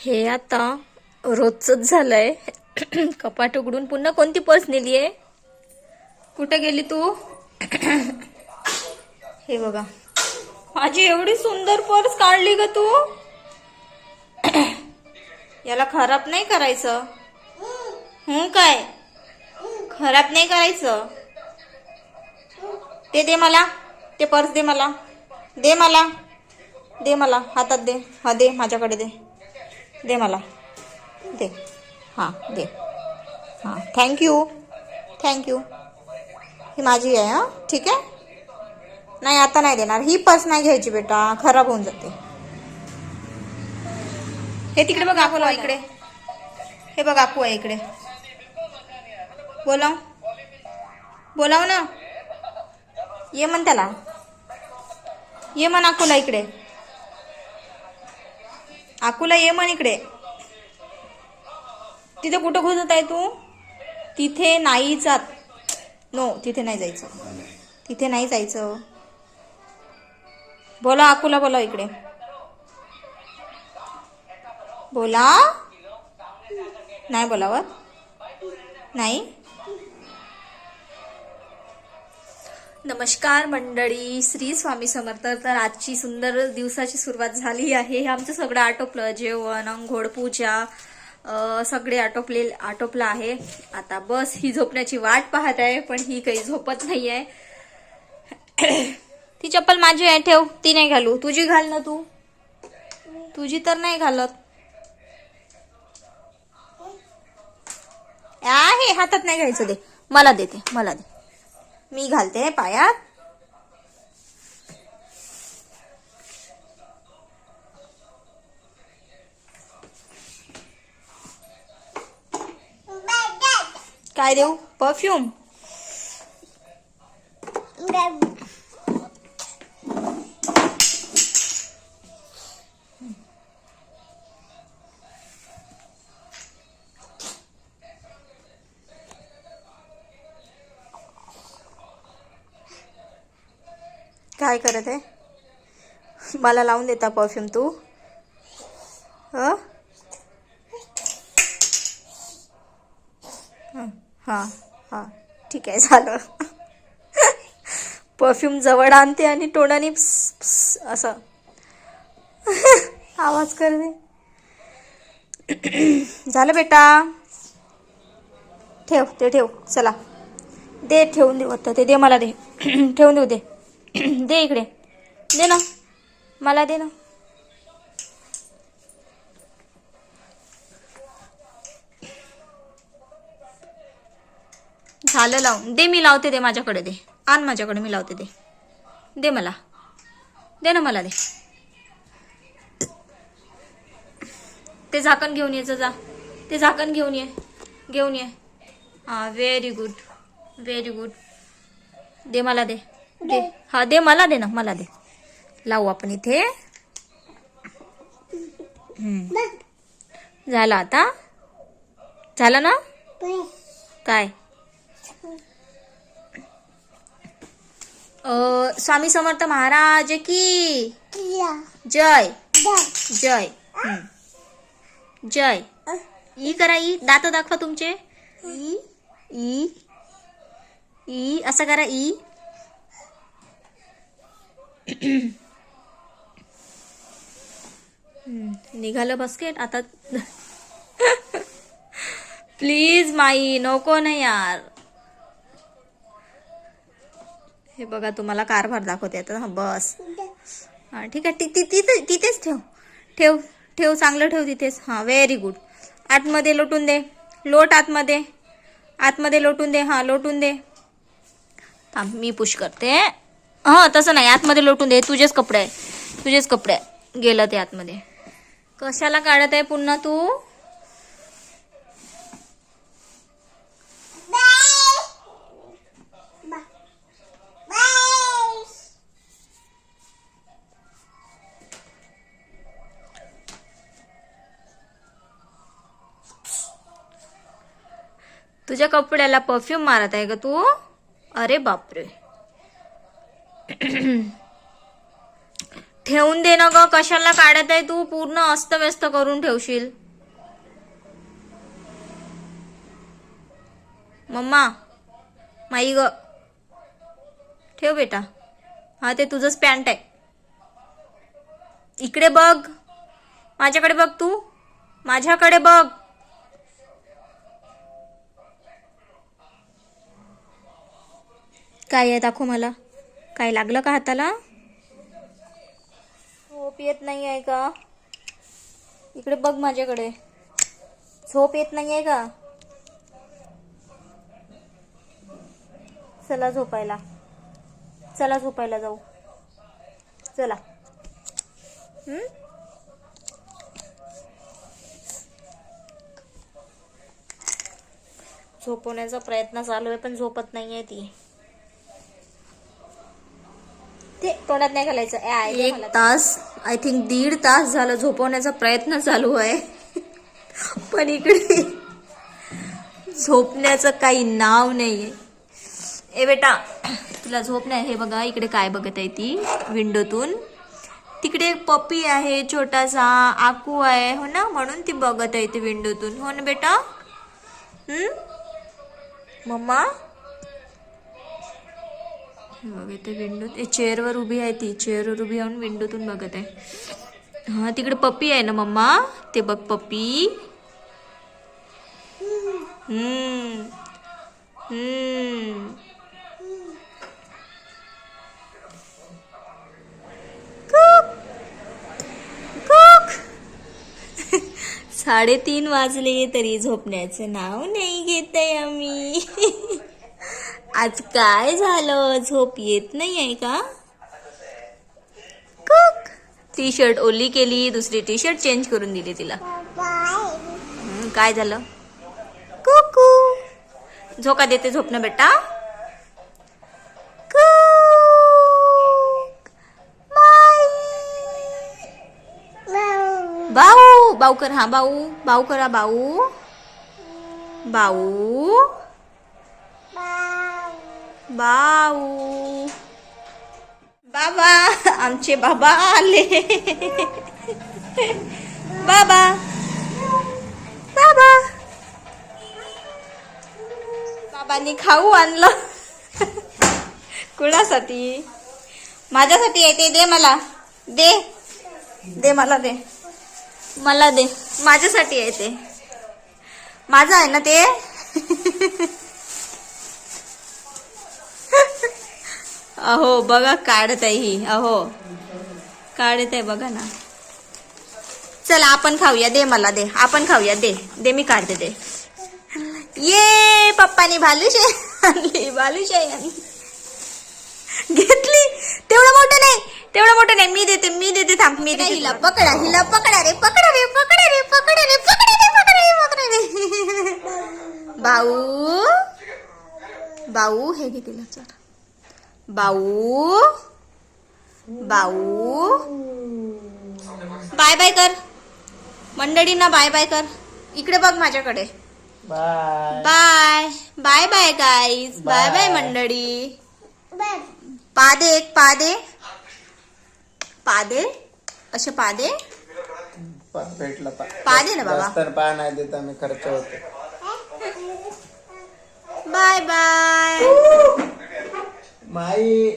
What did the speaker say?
हे आता रोजच झालंय. कपाट उघडून पुन्हा कोणती पर्स नेली आहे? कुठे गेली तू? हे बघा. माझी एवढी सुंदर पर्स काढली ग तू. याला खराब नाही करायचं. हं काय? खराब नाही करायचं. ते दे मला. ते पर्स दे मला. दे मला. दे मला. हातात दे. हा दे. माझ्याकडे दे. दे मला. दे. हां दे. हां थँक्यू थँक्यू ही माझी आहे हां. ठीक आहे? नाही आता नाही देणार. ही पर्स नाही घ्यायची बेटा. खराब होऊन जाते. हे तिकडे बघ आहे इकडे. हे बघ आकू आहे इकडे. बोलाव. बोलाव ना. ये म्हण त्याला. ये म्हण आकुला इकडे. आकुला ये म्हण इकडे. तिथे कुठं घुसत आहे तू? तिथे नाही जात. नो तिथे नाही जायचं. तिथे नाही जायचं. बोला आकुला बोला इकडे. बोला? नाही बोलावत. नाही? नमस्कार मंडळी. श्री स्वामी समर्थ. तर आजची सुंदर दिवसाची सुरुवात झाली आहे. हे आमचं सगळं आटोपलं. जेवण अंघोळ पूजा सगळे आटोपले आटोपलं आहे. आता बस ही झोपण्याची वाट पाहत आहे पण ही काही झोपत नाही आहे ती चप्पल माझी आहे ठेव. ती नाही घालू. तुझी घाल ना तू. तुझी तर नाही घालत. आहे हातात नाही घ्यायचं दे मला देते मला दे. मी घालते पायात. काय देऊ? परफ्यूम. काय करत आहे? मला लावून देता परफ्यूम तू. हं? हं, हां हां. ठीक आहे झालं. परफ्यूम जवळ आणते आणि तोंडाने असं. आवाज करते झालं बेटा. ठेव ते ठेव चला. दे ठेवून देऊ आता. ते दे मला दे. ठेवून देऊ दे. दे इकडे. दे ना. मला दे ना. झालं लावून. दे मी लावते दे माझ्याकडे दे. आण माझ्याकडे मी लावते दे. दे मला. दे ना मला दे. ते झाकण घेऊन ये जा ते झाकण घेऊन ये. घेऊन ये. हां व्हेरी गुड व्हेरी गुड दे मला दे. दे. हा दे मला दे ना मला दे. लावू आपण इथे. झालं आता. झालं ना? काय? स्वामी समर्थ महाराज की. जय. जय. जय. ई करा ई. दात दाखवा तुमचे. ई. ई. ई. असं करा ई. निघालं बास्केट आता प्लीज माई नको नाही यार. हे बघा तुम्हाला कारभार दाखवते आता. हा बस. हा ठीक आहे. ति- तिथे तिथेच ठेव. ठेव ठेव चांगलं ठेव तिथेच. हां व्हेरी गुड आतमध्ये लोटून दे. लोट आतमध्ये. आतमध्ये लोटून दे. हां लोटून दे. थांब मी पुश करते. हां तसं नाही. आतमध्ये लोटून दे. तुझेच कपडे आहे. तुझेच कपडे आहे. गेलं ते आतमध्ये. कशाला काढत आहे पुन्हा तू? तुझ्या कपड्याला परफ्यूम मारत आहे का तू? अरे बापरे. ठेवून दे ना ग कशाला काढत आहे तू? पूर्ण अस्तव्यस्त करून ठेवशील. मम्मा माई ग. ठेव बेटा. हा ते तुझंच पॅन्ट आहे. इकडे बघ. माझ्याकडे बघ तू. माझ्याकडे बघ. काय आहे दाखव मला. काय लागलं का हाताला? झोप येत नाही आहे का? इकडे बघ माझ्याकडे. झोप येत नाही आहे का? चला झोपायला. चला झोपायला जाऊ. चला. हम्म? झोपवण्याचा प्रयत्न चालू आहे पण झोपत नाही आहे ती. ते तोंडात नाही घालायचं. एक. तास आय थिंक दीड तास झालं झोपवण्याचा प्रयत्न चालू आहे. पण इकडे झोपण्याचं काही नाव नाहीये. ए बेटा तुला झोप नाही? हे बघा इकडे काय बघत आहे ती विंडोतून. तिकडे एक पप्पी आहे छोटासा आकू आहे हो ना? म्हणून ती बघत आहे ती विंडोतून. हो ना बेटा? हम्म? मम्मा? हे बघ इथे विंडो चेअरवर उभी आहे ती. चेअरवर उभी राहून विंडोतून बघत आहे. हा तिकडे पप्पी आहे ना मम्मा? ते बघ पप्पी. हम्म. हम्म. साडेतीन वाजले तरी झोपण्याचं नाव नाही घेत आहे आम्ही. आज काय झालं? झोप येत नाही आहे का? कुक. टी शर्ट ओली केली दुसरी टी शर्ट चेंज करून दिली तिला. काय झालं? कुकू. झोका देते झोपणं बेटा. बाऊ बाऊ कर हा बाऊ बाऊ करा बाऊ बाऊ बाऊ. बाबा आमचे बाबा आले. बाबा. बाबा. बाबांनी खाऊ आणलं. कुणासाठी? माझ्यासाठी येते दे मला. दे. दे मला दे. मला दे. माझ्यासाठी येते माझं आहे ना ते? अहो बघा काढत आहे ही. अहो काढत आहे बघा ना. चला आपण खाऊया. दे मला दे. आपण खाऊया. दे. दे मी काढते दे. ये पप्पानी भालूशाही आणली भालूशाही आणली. घेतली. तेवढं मोठं नाही. तेवढं मोठं नाही. मी देते मी देते. थांब मी देते हिला पकडा हिला पकडा रे पकडा रे पकडा रे पकडा रे पकडा रे पकडा रे पकडा रे. भाऊ भाऊ हे घे तिला चल. बाऊ. बाऊ. बाय बाय कर. मंडळींना बाय बाय कर. इकडे बघ माझ्याकडे. Bye. Bye. Bye bye. Guys bye bye. मंडळी पादे एक पादे. पादे? असे पादे? पा- भेटला पा पा दे ना बाबा. जास्त पा नाही देत आम्ही खर्च होते. बाय बाय माई